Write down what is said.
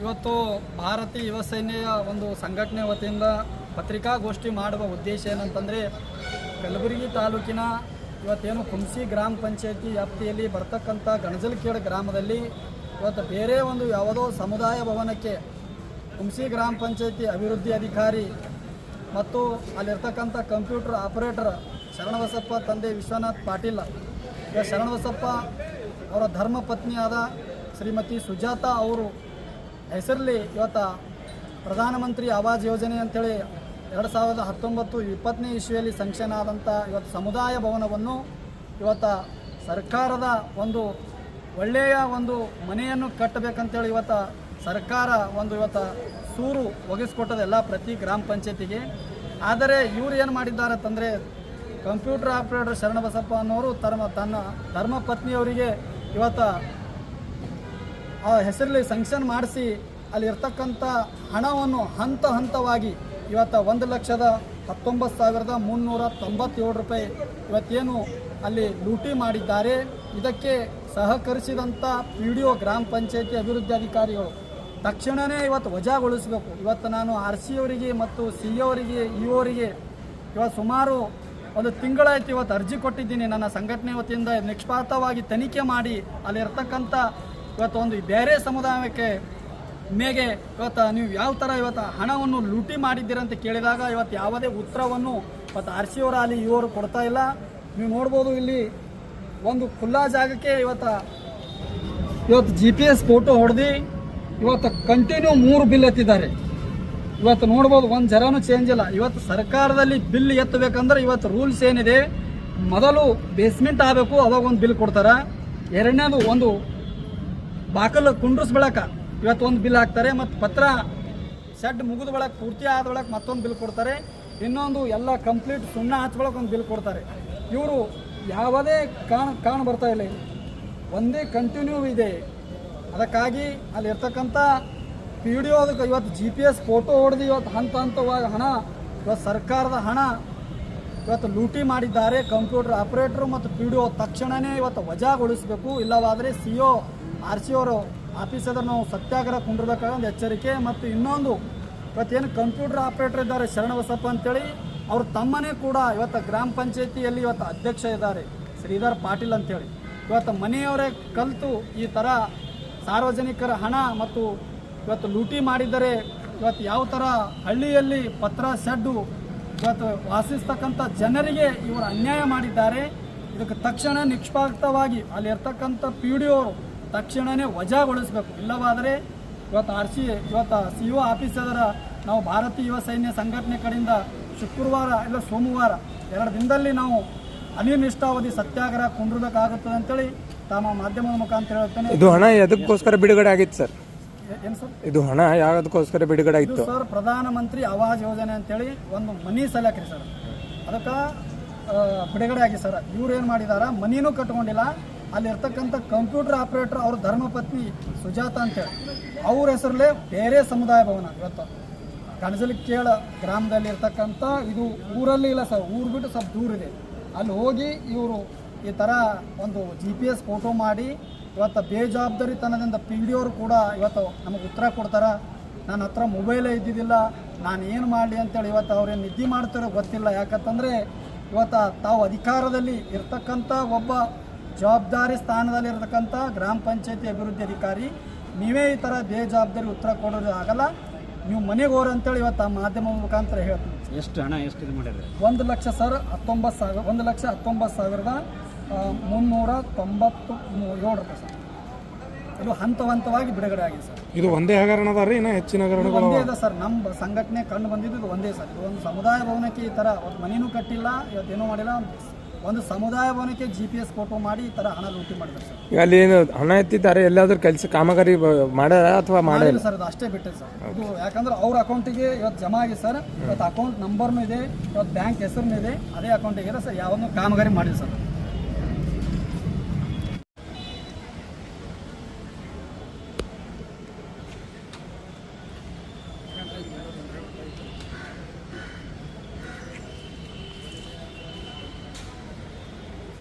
ಇವತ್ತು ಭಾರತೀಯ ಯುವ ಸೇನೆಯ ಒಂದು ಸಂಘಟನೆ ವತಿಯಿಂದ ಪತ್ರಿಕಾಗೋಷ್ಠಿ ಮಾಡುವ ಉದ್ದೇಶ ಏನಂತಂದರೆ, ಕಲಬುರಗಿ ತಾಲೂಕಿನ ಇವತ್ತೇನು ಕುಂಸಿ ಗ್ರಾಮ ಪಂಚಾಯತಿ ವ್ಯಾಪ್ತಿಯಲ್ಲಿ ಬರ್ತಕ್ಕಂಥ ಗಣಜಲ್ಕೇಡ್ ಗ್ರಾಮದಲ್ಲಿ ಇವತ್ತು ಬೇರೆ ಒಂದು ಯಾವುದೋ ಸಮುದಾಯ ಭವನಕ್ಕೆ ಕುಂಸಿ ಗ್ರಾಮ ಪಂಚಾಯತಿ ಅಭಿವೃದ್ಧಿ ಅಧಿಕಾರಿ ಮತ್ತು ಅಲ್ಲಿರ್ತಕ್ಕಂಥ ಕಂಪ್ಯೂಟರ್ ಆಪರೇಟರ್ ಶರಣಬಸಪ್ಪ ತಂದೆ ವಿಶ್ವನಾಥ್ ಪಾಟೀಲ್, ಈಗ ಶರಣಬಸಪ್ಪ ಅವರ ಧರ್ಮಪತ್ನಿಯಾದ ಶ್ರೀಮತಿ ಸುಜಾತ ಅವರು ಹೆಸರಲ್ಲಿ ಇವತ್ತು ಪ್ರಧಾನಮಂತ್ರಿ ಆವಾಜ್ ಯೋಜನೆ ಅಂತೇಳಿ ಎರಡು ಸಾವಿರದ ಹತ್ತೊಂಬತ್ತು ಇಪ್ಪತ್ತನೇ ಇಸ್ವಿಯಲ್ಲಿ ಸಂಕ್ಷನ್ ಆದಂಥ ಇವತ್ತು ಸಮುದಾಯ ಭವನವನ್ನು ಇವತ್ತು ಸರ್ಕಾರದ ಒಂದು ಒಳ್ಳೆಯ ಒಂದು ಮನೆಯನ್ನು ಕಟ್ಟಬೇಕಂತೇಳಿ ಇವತ್ತು ಸರ್ಕಾರ ಒಂದು ಇವತ್ತು ಸೂರು ಒಗಿಸ್ಕೊಟ್ಟದೆಲ್ಲ ಪ್ರತಿ ಗ್ರಾಮ ಪಂಚಾಯತಿಗೆ. ಆದರೆ ಇವರು ಏನು ಮಾಡಿದ್ದಾರೆ ಅಂತಂದರೆ ಕಂಪ್ಯೂಟರ್ ಆಪ್ರೇಟರ್ ಶರಣಬಸಪ್ಪ ಅನ್ನೋರು ತಮ್ಮ ತನ್ನ ಧರ್ಮ ಪತ್ನಿಯವರಿಗೆ ಇವತ್ತು ಹೆಸರಲ್ಲಿ ಸಂಕ್ಷನ್ ಮಾಡಿಸಿ ಅಲ್ಲಿ ಇರ್ತಕ್ಕಂಥ ಹಣವನ್ನು ಹಂತ ಹಂತವಾಗಿ ಇವತ್ತು ಒಂದು ಲಕ್ಷದ ಹತ್ತೊಂಬತ್ತು ಸಾವಿರದ ಮುನ್ನೂರ ತೊಂಬತ್ತೇಳು ರೂಪಾಯಿ ಇವತ್ತೇನು ಅಲ್ಲಿ ಲೂಟಿ ಮಾಡಿದ್ದಾರೆ. ಇದಕ್ಕೆ ಸಹಕರಿಸಿದಂಥ ಪಿ ಡಿ ಒ ಗ್ರಾಮ ಪಂಚಾಯತಿ ಅಭಿವೃದ್ಧಿ ಅಧಿಕಾರಿಗಳು ತಕ್ಷಣವೇ ಇವತ್ತು ವಜಾಗೊಳಿಸಬೇಕು. ಇವತ್ತು ನಾನು ಆರ್ ಸಿ ಅವರಿಗೆ ಮತ್ತು ಸಿ ಅವರಿಗೆ, ಇ ಅವರಿಗೆ ಇವತ್ತು ಸುಮಾರು ಒಂದು ತಿಂಗಳಾಯ್ತು ಇವತ್ತು ಅರ್ಜಿ ಕೊಟ್ಟಿದ್ದೀನಿ. ನನ್ನ ಸಂಘಟನೆ ವತಿಯಿಂದ ನಿಷ್ಪಾತವಾಗಿ ತನಿಖೆ ಮಾಡಿ ಅಲ್ಲಿ ಇರ್ತಕ್ಕಂಥ ಇವತ್ತು ಒಂದು ಬೇರೆ ಸಮುದಾಯಕ್ಕೆ ಮೇಗೆ ಇವತ್ತು ನೀವು ಯಾವ ಥರ ಇವತ್ತು ಹಣವನ್ನು ಲೂಟಿ ಮಾಡಿದ್ದೀರ ಅಂತ ಕೇಳಿದಾಗ ಇವತ್ತು ಯಾವುದೇ ಉತ್ತರವನ್ನು ಇವತ್ತು ಆರ್ ಸಿ ಅಲ್ಲಿ ಇವರು ಕೊಡ್ತಾ ಇಲ್ಲ. ನೀವು ನೋಡ್ಬೋದು ಇಲ್ಲಿ ಒಂದು ಖುಲ್ಲಾ ಜಾಗಕ್ಕೆ ಇವತ್ತು ಇವತ್ತು ಜಿ ಪಿ ಎಸ್ ಫೋಟೋ ಹೊಡೆದು ಇವತ್ತು ಕಂಟಿನ್ಯೂ ಮೂರು ಬಿಲ್ ಎತ್ತಿದ್ದಾರೆ. ಇವತ್ತು ನೋಡ್ಬೋದು ಒಂದು ಜರನೂ ಚೇಂಜ್ ಇಲ್ಲ. ಇವತ್ತು ಸರ್ಕಾರದಲ್ಲಿ ಬಿಲ್ ಎತ್ತಬೇಕಂದ್ರೆ ಇವತ್ತು ರೂಲ್ಸ್ ಏನಿದೆ? ಮೊದಲು ಬೇಸ್ಮೆಂಟ್ ಆಗಬೇಕು, ಅವಾಗ ಒಂದು ಬಿಲ್ ಕೊಡ್ತಾರೆ. ಎರಡನೇದು ಒಂದು ಬಾಕಲು ಕುಂಡ್ರಸ್ ಬೆಳಕ. ಇವತ್ತು ಒಂದು ಬಿಲ್ ಹಾಕ್ತಾರೆ ಮತ್ತು ಪತ್ರ ಶೆಡ್ ಮುಗಿದ ಬಳಕ, ಪೂರ್ತಿ ಆದ ಬಳಕ ಮತ್ತೊಂದು ಬಿಲ್ ಕೊಡ್ತಾರೆ. ಇನ್ನೊಂದು ಎಲ್ಲ ಕಂಪ್ಲೀಟ್ ಸುಣ್ಣ ಹಚ್ಚ ಒಂದು ಬಿಲ್ ಕೊಡ್ತಾರೆ. ಇವರು ಯಾವುದೇ ಕಾಣ ಕಾಣ ಬರ್ತಾ ಇಲ್ಲ ಒಂದೇ ಕಂಟಿನ್ಯೂ ಇದೆ. ಅದಕ್ಕಾಗಿ ಅಲ್ಲಿ ಇರ್ತಕ್ಕಂಥ ಪಿ ಡಿ ಅದಕ್ಕೆ ಇವತ್ತು ಜಿ ಪಿ ಎಸ್ ಫೋಟೋ ಹೊಡೆದು ಇವತ್ತು ಹಂತ ಹಂತವಾಗಿ ಹಣ, ಇವತ್ತು ಸರ್ಕಾರದ ಹಣ ಇವತ್ತು ಲೂಟಿ ಮಾಡಿದ್ದಾರೆ. ಕಂಪ್ಯೂಟರ್ ಆಪ್ರೇಟರು ಮತ್ತು ಪಿ ಡಿ ಒ ತಕ್ಷಣವೇ ಇವತ್ತು ವಜಾಗೊಳಿಸಬೇಕು. ಇಲ್ಲವಾದರೆ ಸಿ ಒ ಆರ್ ಸಿ ಅವರು ಅದ್ರ ನಾವು ಸತ್ಯಾಗ್ರಹ ಕುಂಡಿರ್ಬೇಕಾದ ಎಚ್ಚರಿಕೆ ಮತ್ತು ಇನ್ನೊಂದು, ಇವತ್ತೇನು ಕಂಪ್ಯೂಟರ್ ಆಪ್ರೇಟರ್ ಇದ್ದಾರೆ ಶರಣಬಸಪ್ಪ ಅಂತೇಳಿ, ಅವ್ರ ತಮ್ಮನೇ ಕೂಡ ಇವತ್ತು ಗ್ರಾಮ ಪಂಚಾಯತಿಯಲ್ಲಿ ಇವತ್ತು ಅಧ್ಯಕ್ಷ ಇದ್ದಾರೆ, ಶ್ರೀಧರ್ ಪಾಟೀಲ್ ಅಂತೇಳಿ. ಇವತ್ತು ಮನೆಯವರೇ ಕಲಿತು ಈ ಥರ ಸಾರ್ವಜನಿಕರ ಹಣ ಮತ್ತು ಇವತ್ತು ಲೂಟಿ ಮಾಡಿದರೆ ಇವತ್ತು ಯಾವ ಥರ ಹಳ್ಳಿಯಲ್ಲಿ ಪತ್ರ ಶೆಡ್ಡು ಇವತ್ತು ವಾಸಿಸ್ತಕ್ಕಂಥ ಜನರಿಗೆ ಇವರು ಅನ್ಯಾಯ ಮಾಡಿದ್ದಾರೆ, ಇದಕ್ಕೆ ತಕ್ಷಣ ನಿಷ್ಪಾಕ್ತವಾಗಿ ಅಲ್ಲಿರ್ತಕ್ಕಂಥ ಪಿ ಡಿ ಅವರು ತಕ್ಷಣವೇ ವಜಾಗೊಳಿಸಬೇಕು. ಇಲ್ಲವಾದರೆ ಇವತ್ತು ಆರ್ ಸಿ ಇವತ್ತು ಸಿ ಒ ಆಫೀಸರ ನಾವು ಭಾರತೀಯ ಯುವ ಸೈನ್ಯ ಸಂಘಟನೆ ಕಡೆಯಿಂದ ಶುಕ್ರವಾರ ಇಲ್ಲ ಸೋಮವಾರ ಎರಡು ದಿನದಲ್ಲಿ ನಾವು ಅನಿರ್ನಿಷ್ಠಾವಧಿ ಸತ್ಯಾಗ್ರಹ ಕುಂಡ್ರಬೇಕಾಗುತ್ತದೆ ಅಂತೇಳಿ ತಮ್ಮ ಮಾಧ್ಯಮದ ಮುಖಾಂತರ ಹೇಳ್ತೇನೆ ಇದು ಹಣ ಎದಕ್ಕೋಸ್ಕರ ಬಿಡುಗಡೆ ಆಗಿತ್ತು ಸರ್? ಏನು ಸರ್? ಇದು ಹಣ ಯಾವುದಕ್ಕೋಸ್ಕರ ಬಿಡುಗಡೆ ಆಯಿತು ಆಗಿತ್ತು? ಸರ್ ಪ್ರಧಾನಮಂತ್ರಿ ಆವಾಸ್ ಯೋಜನೆ ಅಂತೇಳಿ ಒಂದು ಮನಿ ಸಲಕ್ರಿ ಸರ್. ಅದಕ್ಕೆ ಬಿಡುಗಡೆ ಆಗಿ ಸರ್. ಇವ್ರು ಏನು ಮಾಡಿದಾರ? ಮನಿನೂ ಕಟ್ಕೊಂಡಿಲ್ಲ. ಅಲ್ಲಿ ಇರ್ತಕ್ಕಂಥ ಕಂಪ್ಯೂಟರ್ ಆಪರೇಟರ್ ಅವ್ರ ಧರ್ಮಪತ್ನಿ ಸುಜಾತ ಅಂತೇಳಿ ಅವ್ರ ಹೆಸರಲ್ಲೇ ಬೇರೆ ಸಮುದಾಯ ಭವನ ಇವತ್ತು. ಕಣಜಲಿ ಕೇಳ ಗ್ರಾಮದಲ್ಲಿ ಇರ್ತಕ್ಕಂಥ ಇದು ಊರಲ್ಲಿ ಇಲ್ಲ ಸರ್, ಊರು ಬಿಟ್ಟು ಸ್ವಲ್ಪ ದೂರ ಇದೆ. ಅಲ್ಲಿ ಹೋಗಿ ಇವರು ಈ ಥರ ಒಂದು ಜಿ ಪಿ ಎಸ್ ಫೋಟೋ ಮಾಡಿ, ಇವತ್ತು ಬೇಜವಾಬ್ದಾರಿತನದಿಂದ ಪಿ ಡಿ ಅವರು ಕೂಡ ಇವತ್ತು ನಮಗೆ ಉತ್ತರ ಕೊಡ್ತಾರೆ. ನನ್ನ ಹತ್ರ ಮೊಬೈಲೇ ಇದ್ದಿದ್ದಿಲ್ಲ, ನಾನು ಏನು ಮಾಡಲಿ ಅಂತೇಳಿ ಇವತ್ತು ಅವ್ರೇನು ನಿದ್ದೆ ಮಾಡ್ತಾರೋ ಗೊತ್ತಿಲ್ಲ. ಯಾಕಂತಂದರೆ ಇವತ್ತು ತಾವು ಅಧಿಕಾರದಲ್ಲಿ ಇರ್ತಕ್ಕಂಥ ಒಬ್ಬ ಜವಾಬ್ದಾರಿ ಸ್ಥಾನದಲ್ಲಿರತಕ್ಕಂಥ ಗ್ರಾಮ ಪಂಚಾಯತಿ ಅಭಿವೃದ್ಧಿ ಅಧಿಕಾರಿ ನೀವೇ ಈ ಥರ ಬೇಜವಾಬ್ದಾರಿ ಉತ್ತರ ಕೊಡೋದು ಆಗಲ್ಲ. ನೀವು ಮನೆಗೆ ಹೋರ ಅಂತೇಳಿ ಇವತ್ತು ಆ ಮಾಧ್ಯಮ ಮುಖಾಂತರ ಹೇಳ್ತೀನಿ. ಎಷ್ಟು ಹಣ ಎಷ್ಟು ಇದು ಮಾಡಿದ್ರೆ? ಒಂದು ಲಕ್ಷ ಸರ್ ಹತ್ತೊಂಬತ್ತು ಸಾವಿರ ಒಂದು ಲಕ್ಷ ಹತ್ತೊಂಬತ್ತು ಸಾವಿರದ ಮುನ್ನೂರ ತೊಂಬತ್ತು ಏಳು ರೂಪಾಯಿ ಸರ್. ಇದು ಹಂತ ಹಂತವಾಗಿ ಬಿಡುಗಡೆ ಆಗಿದೆ ಸರ್. ಇದು ಒಂದೇ ಹಗರಣ ಅದ ರೀ ಇನ್ನ ಹೆಚ್ಚಿನ ಹಗರಣ ಹಗರಣಗಳು ಒಂದೇ ಇದೆ ಸರ್. ನಮ್ಮ ಸಂಘಟನೆ ಕಂಡು ಬಂದಿದ್ದು ಇದು ಒಂದೇ ಸರ್. ಇದು ಒಂದು ಸಮುದಾಯ ಭವನಕ್ಕೆ ಈ ಥರ ಒಂದು ಮನೇನೂ ಕಟ್ಟಿಲ್ಲ ಇವತ್ತೇನೂ ಮಾಡಿಲ್ಲ. ಒಂದು ಸಮುದಾಯ ಭವನಕ್ಕೆ ಜಿ ಪಿ ಎಸ್ ಫೋಟೋ ಮಾಡಿ ಈ ಥರ ಹಣ ಲೂಟಿ ಮಾಡಿದ್ರು ಸರ್. ಈಗ ಅಲ್ಲಿ ಏನು ಹಣ ಎತ್ತಿದ್ದಾರೆ ಎಲ್ಲಾದ್ರೂ ಕೆಲಸ ಕಾಮಗಾರಿ ಬ- ಮಾಡ್ಯಾರ ಅಥವಾ ಮಾಡೇ ಮಾಡಿಲ್ಲ ಸರ್ ಅದು ಅಷ್ಟೇ ಬಿಟ್ಟೆ ಸರ್. ಇದು ಯಾಕಂದ್ರೆ ಅವ್ರ ಅಕೌಂಟಿಗೆ ಇವತ್ತು ಜಮಾ ಆಗಿದೆ ಸರ್. ಇವತ್ತು ಅಕೌಂಟ್ ನಂಬರ್ನೂ ಇದೆ ಇವತ್ತು ಬ್ಯಾಂಕ್ ಹೆಸರು ಇದೆ ಅದೇ ಅಕೌಂಟಿಗೆ ಇದೆ ಸರ್ ಯಾವನ್ನೂ ಕಾಮಗಾರಿ ಮಾಡಿಲ್ಲ ಸರ್.